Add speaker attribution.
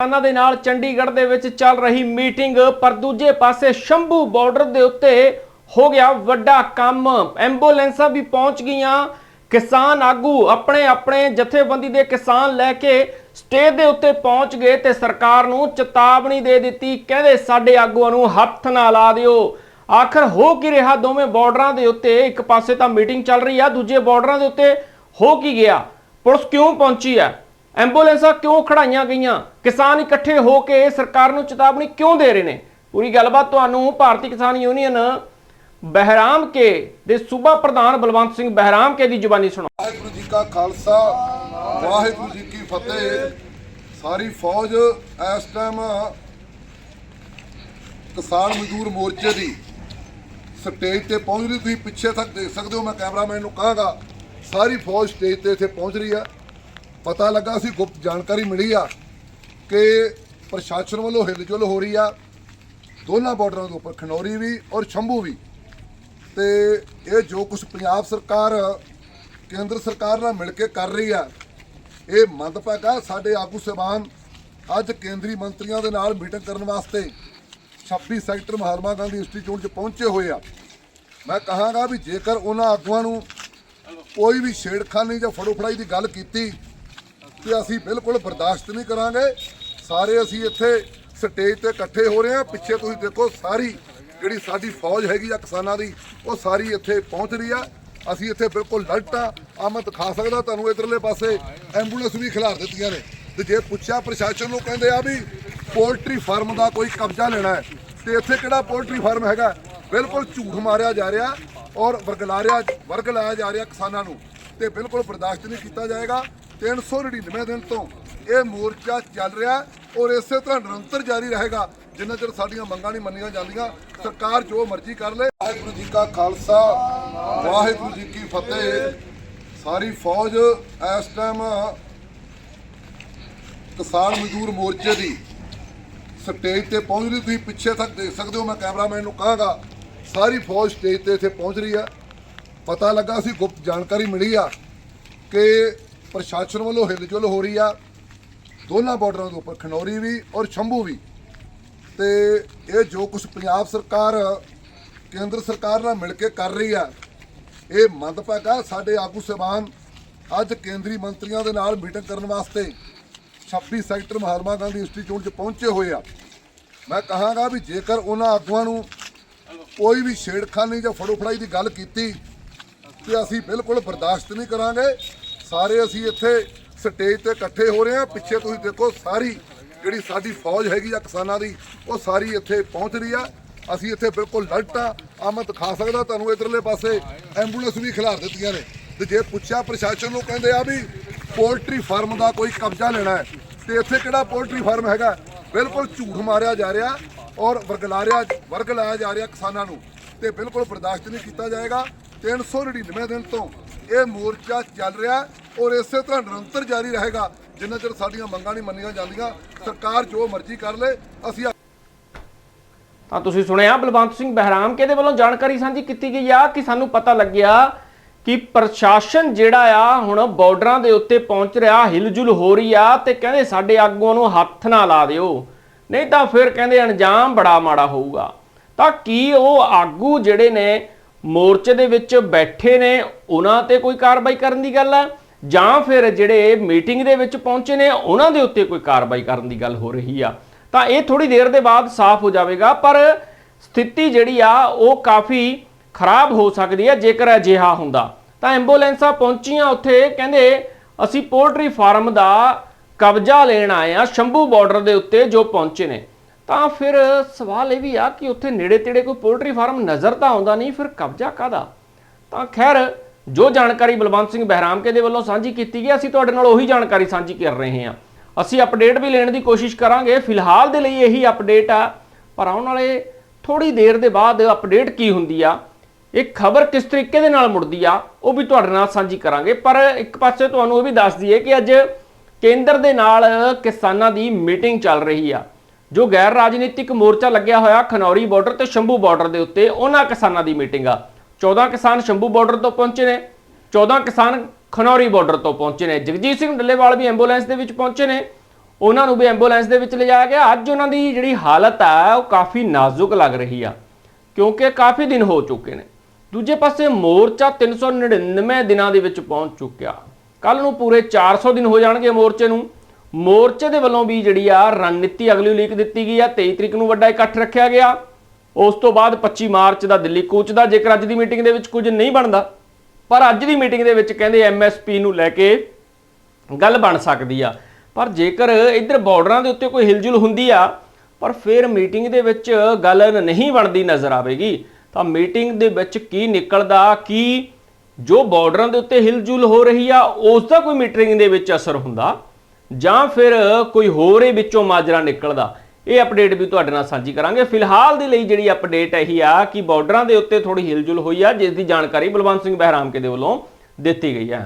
Speaker 1: ਕਿਸਾਨਾਂ ਦੇ ਨਾਲ ਚੰਡੀਗੜ੍ਹ ਦੇ ਵਿੱਚ ਚੱਲ ਰਹੀ ਮੀਟਿੰਗ, ਪਰ ਦੂਜੇ ਪਾਸੇ ਸ਼ੰਭੂ ਬਾਰਡਰ ਦੇ ਉੱਤੇ ਹੋ ਗਿਆ ਵੱਡਾ ਕੰਮ। ਐਂਬੂਲੈਂਸਾਂ ਵੀ ਪਹੁੰਚ ਗਈਆਂ। ਕਿਸਾਨ ਆਗੂ ਆਪਣੇ ਆਪਣੇ ਜਥੇਬੰਦੀ ਦੇ ਕਿਸਾਨ ਲੈ ਕੇ ਸਟੇਜ ਦੇ ਉੱਤੇ ਪਹੁੰਚ ਗਏ ਤੇ ਸਰਕਾਰ ਨੂੰ ਚੇਤਾਵਨੀ ਦੇ ਦਿੱਤੀ। ਕਹਿੰਦੇ ਸਾਡੇ ਆਗੂਆਂ ਨੂੰ ਹੱਥ ਨਾ ਲਾ ਦਿਓ। ਆਖਰ ਹੋ ਕੀ ਰਿਹਾ? ਦੋਵੇਂ ਬਾਰਡਰਾਂ ਦੇ ਉੱਤੇ ਇੱਕ ਪਾਸੇ ਤਾਂ ਮੀਟਿੰਗ ਚੱਲ ਰਹੀ ਆ, ਦੂਜੇ ਬਾਰਡਰਾਂ ਦੇ ਉੱਤੇ ਹੋ ਕੀ ਗਿਆ? ਪੁਲਿਸ ਕਿਉਂ ਪਹੁੰਚੀ ਹੈ ਐਂਬੂਲੈਂਸਾਂ ਕਿਉਂ ਖੜਾਈਆਂ ਗਈਆਂ? ਕਿਸਾਨ ਇਕੱਠੇ ਹੋ ਕੇ ਸਰਕਾਰ ਨੂੰ ਚੇਤਾਵਨੀ ਕਿਉਂ ਦੇ ਰਹੇ ਨੇ? ਪੂਰੀ ਗੱਲਬਾਤ ਤੁਹਾਨੂੰ ਭਾਰਤੀ ਕਿਸਾਨ ਯੂਨੀਅਨ ਬਹਿਰਾਮ ਕੇ ਦੇ ਸੂਬਾ ਪ੍ਰਧਾਨ ਬਲਵੰਤ ਸਿੰਘ ਬਹਿਰਾਮ ਕੇ ਦੀ ਜ਼ੁਬਾਨੀ ਸੁਣੋ
Speaker 2: ਵਾਹਿਗੁਰੂ ਜੀ ਕਾ ਖਾਲਸਾ, ਵਾਹਿਗੁਰੂ ਜੀ ਕੀ ਫਤਿਹ। ਸਾਰੀ ਫੌਜ ਇਸ ਟਾਈਮ ਕਿਸਾਨ ਮਜ਼ਦੂਰ ਮੋਰਚੇ ਦੀ ਸਟੇਜ ਤੇ ਪਹੁੰਚ ਰਹੀ। ਤੁਸੀਂ ਪਿੱਛੇ ਤੱਕ ਦੇਖ ਸਕਦੇ ਹੋ, ਮੈਂ ਕੈਮਰਾਮੈਨ ਨੂੰ ਕਹਾਂਗਾ, ਸਾਰੀ ਫੌਜ ਸਟੇਜ ਤੇ ਇੱਥੇ ਪਹੁੰਚ ਰਹੀ ਹੈ ਪਤਾ ਲੱਗਾ ਸੀ, ਗੁਪਤ ਜਾਣਕਾਰੀ ਮਿਲੀ ਆ ਕਿ ਪ੍ਰਸ਼ਾਸਨ ਵੱਲੋਂ ਹਿਲਜੁਲ ਹੋ ਰਹੀ ਆ। ਦੋਨਾਂ ਬਾਰਡਰਾਂ ਦੇ ਉੱਪਰ ਖਨੌਰੀ ਵੀ ਔਰ ਸ਼ੰਭੂ ਵੀ। ਤੇ ਇਹ ਜੋ ਕੁਝ ਪੰਜਾਬ ਸਰਕਾਰ, ਕੇਂਦਰ ਸਰਕਾਰ ਨਾਲ ਮਿਲ ਕੇ ਕਰ ਰਹੀ ਆ, ਇਹ ਮੰਦਭਾਗਾ ਸਾਡੇ ਆਗੂ ਸਹਿਬਾਨ ਅੱਜ ਕੇਂਦਰੀ ਮੰਤਰੀਆਂ ਦੇ ਨਾਲ ਮੀਟਿੰਗ ਕਰਨ ਵਾਸਤੇ 26 ਸੈਕਟਰ ਮਹਾਤਮਾ ਗਾਂਧੀ ਇੰਸਟੀਚਿਊਟ 'ਚ ਪਹੁੰਚੇ ਹੋਏ ਆ। ਮੈਂ ਕਹਾਂਗਾ ਵੀ ਜੇਕਰ ਉਹਨਾਂ ਆਗੂਆਂ ਨੂੰ ਕੋਈ ਵੀ ਛੇੜਖਾਨੀ ਜਾਂ ਫੜੋਫੜਾਈ ਦੀ ਗੱਲ ਕੀਤੀ ਤੇ ਅਸੀਂ ਬਿਲਕੁਲ ਬਰਦਾਸ਼ਤ ਨਹੀਂ ਕਰਾਂਗੇ। ਸਾਰੇ ਅਸੀਂ ਇੱਥੇ ਸਟੇਜ ਤੇ ਇਕੱਠੇ ਹੋ ਰਹੇ ਹਾਂ। ਪਿੱਛੇ ਤੁਸੀਂ ਦੇਖੋ ਸਾਰੀ ਜਿਹੜੀ ਸਾਡੀ ਫੌਜ ਹੈਗੀ ਆ ਕਿਸਾਨਾਂ ਦੀ, ਉਹ ਸਾਰੀ ਇੱਥੇ ਪਹੁੰਚ ਰਹੀ ਆ। ਅਸੀਂ ਇੱਥੇ ਬਿਲਕੁਲ ਲਲਟ ਆ। ਆਹ ਦਿਖਾ ਸਕਦਾ ਤੁਹਾਨੂੰ ਇਧਰਲੇ ਪਾਸੇ। ਐਂਬੂਲੈਂਸ ਵੀ ਖਿਲਾਰ ਦਿੱਤੀਆਂ ਨੇ। ਤੇ ਜੇ ਪੁੱਛਿਆ ਪ੍ਰਸ਼ਾਸਨ ਨੂੰ, ਕਹਿੰਦੇ ਆ ਵੀ ਪੋਲਟਰੀ ਫਾਰਮ ਦਾ ਕੋਈ ਕਬਜ਼ਾ ਲੈਣਾ ਹੈ। ਤੇ ਇੱਥੇ ਕਿਹੜਾ ਪੋਲਟਰੀ ਫਾਰਮ ਹੈਗਾ? ਬਿਲਕੁਲ ਝੂਠ ਮਾਰਿਆ ਜਾ ਰਿਹਾ ਔਰ ਵਰਗਲਾਰਿਆ ਵਰਗ ਲਾਇਆ ਜਾ ਰਿਹਾ ਕਿਸਾਨਾਂ ਨੂੰ। ਤੇ ਬਿਲਕੁਲ ਬਰਦਾਸ਼ਤ ਨਹੀਂ ਕੀਤਾ ਜਾਏਗਾ। 399 ਦਿਨ ਤੋਂ ਇਹ ਮੋਰਚਾ ਚੱਲ ਰਿਹਾ ਔਰ ਇਸੇ ਤਰ੍ਹਾਂ ਨਿਰੰਤਰ ਜਾਰੀ ਰਹੇਗਾ, ਜਿੰਨਾ ਚਿਰ ਸਾਡੀਆਂ ਮੰਗਾਂ ਨਹੀਂ ਮੰਨੀਆਂ ਜਾਂਦੀਆਂ, ਸਰਕਾਰ ਜੋ ਮਰਜ਼ੀ ਕਰ ਲੇ। ਵਾਹਿਗੁਰੂ ਜੀ ਕਾ ਖਾਲਸਾ, ਵਾਹਿਗੁਰੂ ਜੀ ਕੀ ਫਤਿਹ। ਸਾਰੀ ਫੌਜ ਇਸ ਟਾਈਮ ਕਿਸਾਨ ਮਜ਼ਦੂਰ ਮੋਰਚੇ ਦੀ ਸਟੇਜ ਤੇ ਪਹੁੰਚ ਰਹੀ, ਤੁਸੀਂ ਪਿੱਛੇ ਤੱਕ ਦੇਖ ਸਕਦੇ ਹੋ, ਮੈਂ ਕੈਮਰਾਮੈਨ ਨੂੰ ਕਹਾਂਗਾ, ਸਾਰੀ ਫੌਜ ਸਟੇਜ ਤੇ ਇੱਥੇ ਪਹੁੰਚ ਰਹੀ ਆ ਪਤਾ ਲੱਗਾ ਸੀ, ਗੁਪਤ ਜਾਣਕਾਰੀ ਮਿਲੀ ਆ ਕਿ ਪ੍ਰਸ਼ਾਸਨ ਵੱਲੋਂ ਹਿਲਜੁਲ ਹੋ ਰਹੀ ਆ। ਦੋਨਾਂ ਬਾਰਡਰਾਂ ਦੇ ਉੱਪਰ ਖਨੌਰੀ ਵੀ ਔਰ ਸ਼ੰਭੂ ਵੀ। ਤੇ ਇਹ ਜੋ ਕੁਝ ਪੰਜਾਬ ਸਰਕਾਰ, ਕੇਂਦਰ ਸਰਕਾਰ ਨਾਲ ਮਿਲ ਕੇ ਕਰ ਰਹੀ ਆ, ਇਹ ਮੰਦਭਾਗਾ ਸਾਡੇ ਆਗੂ ਸਹਿਬਾਨ ਅੱਜ ਕੇਂਦਰੀ ਮੰਤਰੀਆਂ ਦੇ ਨਾਲ ਮੀਟਿੰਗ ਕਰਨ ਵਾਸਤੇ 26 ਸੈਕਟਰ ਮਹਾਤਮਾ ਗਾਂਧੀ ਇੰਸਟੀਚਿਊਟ 'ਚ ਪਹੁੰਚੇ ਹੋਏ ਆ। ਮੈਂ ਕਹਾਂਗਾ ਵੀ ਜੇਕਰ ਉਹਨਾਂ ਆਗੂਆਂ ਨੂੰ ਕੋਈ ਵੀ ਛੇੜਖਾਨੀ ਜਾਂ ਫੜੋਫੜਾਈ ਦੀ ਗੱਲ ਕੀਤੀ, ਤੇ ਅਸੀਂ ਬਿਲਕੁਲ ਬਰਦਾਸ਼ਤ ਨਹੀਂ ਕਰਾਂਗੇ। ਸਾਰੇ ਅਸੀਂ ਇੱਥੇ ਸਟੇਜ ਤੇ ਇਕੱਠੇ ਹੋ ਰਹੇ ਹਾਂ। ਪਿੱਛੇ ਤੁਸੀਂ ਦੇਖੋ ਸਾਰੀ ਜਿਹੜੀ ਸਾਡੀ ਫੌਜ ਹੈਗੀ ਆ ਕਿਸਾਨਾਂ ਦੀ, ਉਹ ਸਾਰੀ ਇੱਥੇ ਪਹੁੰਚ ਰਹੀ ਆ। ਅਸੀਂ ਇੱਥੇ ਬਿਲਕੁਲ ਲਲਟ ਆ। ਆਹ ਦਿਖਾ ਸਕਦਾ ਤੁਹਾਨੂੰ ਇਧਰਲੇ ਪਾਸੇ। ਐਂਬੂਲੈਂਸ ਵੀ ਖਿਲਾਰ ਦਿੱਤੀਆਂ ਨੇ। ਤੇ ਜੇ ਪੁੱਛਿਆ ਪ੍ਰਸ਼ਾਸਨ ਨੂੰ ਕਹਿੰਦੇ ਆ ਵੀ ਪੋਲਟਰੀ ਫਾਰਮ ਦਾ ਕੋਈ ਕਬਜ਼ਾ ਲੈਣਾ ਹੈ। ਤੇ ਇੱਥੇ ਕਿਹੜਾ ਪੋਲਟਰੀ ਫਾਰਮ ਹੈਗਾ? ਬਿਲਕੁਲ ਝੂਠ ਮਾਰਿਆ ਜਾ ਰਿਹਾ ਔਰ ਵਰਗਲਾਰਿਆ ਵਰਗ ਲਾਇਆ ਜਾ ਰਿਹਾ ਕਿਸਾਨਾਂ ਨੂੰ। ਤੇ ਬਿਲਕੁਲ ਬਰਦਾਸ਼ਤ ਨਹੀਂ ਕੀਤਾ ਜਾਏਗਾ। 399 ਦਿਨ ਤੋਂ ਇਹ ਮੋਰਚਾ ਚੱਲ ਰਿਹਾ ਔਰ ਇਸੇ ਤਰ੍ਹਾਂ ਨਿਰੰਤਰ ਜਾਰੀ ਰਹੇਗਾ, ਜਿੰਨਾ ਚਿਰ ਸਾਡੀਆਂ ਮੰਗਾਂ ਨਹੀਂ ਮੰਨੀਆਂ ਜਾਂਦੀਆਂ, ਸਰਕਾਰ ਜੋ ਮਰਜ਼ੀ ਕਰ ਲੇ, ਅਸੀਂ
Speaker 1: ਤਾਂ ਤੁਸੀਂ ਸੁਣਿਆ, ਬਲਵੰਤ ਸਿੰਘ ਬਹਿਰਾਮ ਕੇ ਵੱਲੋਂ ਜਾਣਕਾਰੀ ਸਾਂਝੀ ਕੀਤੀ ਗਈ ਆ? ਕਿ ਸਾਨੂੰ ਪਤਾ ਲੱਗਿਆ ਕਿ ਪ੍ਰਸ਼ਾਸਨ ਜਿਹੜਾ ਆ, ਹੁਣ ਬਾਰਡਰਾਂ ਦੇ ਉੱਤੇ ਪਹੁੰਚ ਰਿਹਾ, ਹਿਲਜੁਲ ਹੋ ਰਹੀ ਆ ਤੇ ਕਹਿੰਦੇ ਸਾਡੇ ਆਗੂਆਂ ਨੂੰ ਹੱਥ ਨਾ ਲਾ ਦਿਓ। ਨਹੀਂ ਤਾਂ ਫਿਰ ਕਹਿੰਦੇ ਅੰਜਾਮ ਬੜਾ ਮਾੜਾ ਹੋਊਗਾ। ਤਾਂ ਕੀ ਉਹ ਆਗੂ ਜਿਹੜੇ ਨੇ ਮੋਰਚੇ ਦੇ ਵਿੱਚ ਬੈਠੇ ਨੇ, ਉਹਨਾਂ ਤੇ ਕੋਈ ਕਾਰਵਾਈ ਕਰਨ ਦੀ ਗੱਲ ਆ? ਜਾਂ ਫਿਰ ਜਿਹੜੇ ਮੀਟਿੰਗ ਦੇ ਵਿੱਚ ਪਹੁੰਚੇ ਨੇ, ਉਹਨਾਂ ਦੇ ਉੱਤੇ ਕੋਈ ਕਾਰਵਾਈ ਕਰਨ ਦੀ ਗੱਲ ਹੋ ਰਹੀ ਆ? ਤਾਂ ਇਹ ਥੋੜੀ ਦੇਰ ਦੇ ਬਾਅਦ ਸਾਫ਼ ਹੋ ਜਾਵੇਗਾ, ਪਰ ਸਥਿਤੀ ਜਿਹੜੀ ਆ, ਉਹ ਕਾਫੀ ਖਰਾਬ ਹੋ ਸਕਦੀ ਹੈ ਜੇਕਰ ਅਜਿਹਾ ਹੁੰਦਾ। ਤਾਂ ਐਂਬੂਲੈਂਸਾਂ ਪਹੁੰਚੀਆਂ ਉੱਥੇ, ਕਹਿੰਦੇ ਅਸੀਂ ਪੋਲਟਰੀ ਫਾਰਮ ਦਾ ਕਬਜ਼ਾ ਲੈਣ ਆਏ ਆ, ਸ਼ੰਭੂ ਬਾਰਡਰ ਦੇ ਉੱਤੇ ਜੋ ਪਹੁੰਚੇ ਨੇ। ਤਾਂ ਫਿਰ ਸਵਾਲ ਇਹ ਵੀ ਆ ਕਿ ਉੱਥੇ ਨੇੜੇ ਤੇੜੇ ਕੋਈ ਪੋਲਟਰੀ ਫਾਰਮ ਨਜ਼ਰ ਤਾਂ ਆਉਂਦਾ ਨਹੀਂ, ਫਿਰ ਕਬਜ਼ਾ ਕਾਦਾ ਤਾਂ ਖੈਰ, ਜੋ ਜਾਣਕਾਰੀ ਬਲਵੰਤ ਸਿੰਘ ਬਹਿਰਾਮਕੇ ਦੇ ਵੱਲੋਂ ਸਾਂਝੀ ਕੀਤੀ ਗਈ, ਅਸੀਂ ਤੁਹਾਡੇ ਨਾਲ ਉਹੀ ਜਾਣਕਾਰੀ ਸਾਂਝੀ ਕਰ ਰਹੇ ਹਾਂ। ਅਸੀਂ ਅਪਡੇਟ ਵੀ ਲੈਣ ਦੀ ਕੋਸ਼ਿਸ਼ ਕਰਾਂਗੇ, ਫਿਲਹਾਲ ਦੇ ਲਈ ਇਹੀ ਅਪਡੇਟ ਆ, ਪਰ ਆਉਣ ਵਾਲੇ ਥੋੜੀ ਦੇਰ ਦੇ ਬਾਅਦ ਅਪਡੇਟ ਕੀ ਹੁੰਦੀ ਆ, ਇਹ ਖਬਰ ਕਿਸ ਤਰੀਕੇ ਦੇ ਨਾਲ ਮੁੜਦੀ ਆ, ਉਹ ਵੀ ਤੁਹਾਡੇ ਨਾਲ ਸਾਂਝੀ ਕਰਾਂਗੇ। ਪਰ ਇੱਕ ਪਾਸੇ ਤੁਹਾਨੂੰ ਇਹ ਵੀ ਦੱਸ ਦਈਏ ਕਿ ਅੱਜ ਕੇਂਦਰ ਦੇ ਨਾਲ ਕਿਸਾਨਾਂ ਦੀ ਮੀਟਿੰਗ ਚੱਲ ਰਹੀ ਆ। ਜੋ ਗੈਰ ਰਾਜਨੀਤਿਕ ਮੋਰਚਾ ਲੱਗਿਆ ਹੋਇਆ ਖਨੌਰੀ ਬਾਰਡਰ ਤੇ ਸ਼ੰਭੂ ਬਾਰਡਰ ਦੇ ਉੱਤੇ, ਉਹਨਾਂ ਕਿਸਾਨਾਂ ਦੀ ਮੀਟਿੰਗ ਆ। 14 ਕਿਸਾਨ ਸ਼ੰਭੂ ਬਾਰਡਰ ਤੋਂ ਪਹੁੰਚੇ ਨੇ 14 ਕਿਸਾਨ ਖਨੌਰੀ ਬਾਰਡਰ ਤੋਂ ਪਹੁੰਚੇ ਨੇ। ਜਗਜੀਤ ਸਿੰਘ ਡੱਲੇਵਾਲ ਵੀ ਐਂਬੂਲੈਂਸ ਦੇ ਵਿੱਚ ਪਹੁੰਚੇ ਨੇ। ਉਹਨਾਂ ਨੂੰ ਵੀ ਐਂਬੂਲੈਂਸ ਦੇ ਵਿੱਚ ਲਿਜਾਇਆ ਗਿਆ। ਅੱਜ ਉਹਨਾਂ ਦੀ ਜਿਹੜੀ ਹਾਲਤ ਆ, ਉਹ ਕਾਫੀ ਨਾਜ਼ੁਕ ਲੱਗ ਰਹੀ ਆ, ਕਿਉਂਕਿ ਕਾਫੀ ਦਿਨ ਹੋ ਚੁੱਕੇ ਨੇ। ਦੂਜੇ ਪਾਸੇ ਮੋਰਚਾ 399 ਦਿਨਾਂ ਦੇ ਵਿੱਚ ਪਹੁੰਚ ਚੁੱਕਿਆ। ਕੱਲ ਨੂੰ ਪੂਰੇ 400 ਦਿਨ ਹੋ ਜਾਣਗੇ ਮੋਰਚੇ ਨੂੰ। ਮੋਰਚੇ ਦੇ ਵੱਲੋਂ ਵੀ ਜਿਹੜੀ ਆ ਰਣਨੀਤੀ ਅਗਲੀ ਉਲੀਕ ਦਿੱਤੀ ਗਈ ਆ 23 ਤਰੀਕ ਨੂੰ ਵੱਡਾ ਇਕੱਠ ਰੱਖਿਆ ਗਿਆ। ਉਸ ਤੋਂ ਬਾਅਦ 25 ਮਾਰਚ ਦਾ ਦਿੱਲੀ ਕੂਚ ਦਾ, ਜੇਕਰ ਅੱਜ ਦੀ ਮੀਟਿੰਗ ਦੇ ਵਿੱਚ ਕੁਝ ਨਹੀਂ ਬਣਦਾ, ਪਰ ਅੱਜ ਦੀ ਮੀਟਿੰਗ ਦੇ ਵਿੱਚ ਕਹਿੰਦੇ ਐਮਐਸਪੀ ਨੂੰ ਲੈ ਕੇ ਗੱਲ ਬਣ ਸਕਦੀ ਆ। ਪਰ ਜੇਕਰ ਇੱਧਰ ਬਾਰਡਰਾਂ ਦੇ ਉੱਤੇ ਕੋਈ ਹਿਲਜੁਲ ਹੁੰਦੀ ਆ, ਪਰ ਫਿਰ ਮੀਟਿੰਗ ਦੇ ਵਿੱਚ ਗੱਲ ਨਹੀਂ ਬਣਦੀ ਨਜ਼ਰ ਆਵੇਗੀ, ਤਾਂ ਮੀਟਿੰਗ ਦੇ ਵਿੱਚ ਕੀ ਨਿਕਲਦਾ, ਕੀ ਜੋ ਬਾਰਡਰਾਂ ਦੇ ਉੱਤੇ ਹਿਲਜੁਲ ਹੋ ਰਹੀ ਆ, ਉਸ ਦਾ ਕੋਈ ਮੀਟਿੰਗ ਦੇ ਵਿੱਚ ਅਸਰ ਹੁੰਦਾ। ਜਾਂ ਫਿਰ ਕੋਈ ਹੋਰ ਹੀ ਵਿੱਚੋਂ ਮਾਜਰਾ ਨਿਕਲਦਾ। ਇਹ ਅਪਡੇਟ ਵੀ ਤੁਹਾਡੇ ਨਾਲ ਸਾਂਝੀ ਕਰਾਂਗੇ। ਫਿਲਹਾਲ ਦੇ ਲਈ ਜਿਹੜੀ ਅਪਡੇਟ ਇਹੀ ਆ ਕਿ ਬਾਰਡਰਾਂ ਦੇ ਉੱਤੇ ਥੋੜੀ ਹਿਲਜੁਲ ਹੋਈ ਆ, ਜਿਸ ਦੀ ਜਾਣਕਾਰੀ ਬਲਵੰਤ ਸਿੰਘ ਬਹਿਰਾਮਕੇ ਦੇ ਵੱਲੋਂ ਦਿੱਤੀ ਗਈ ਹੈ।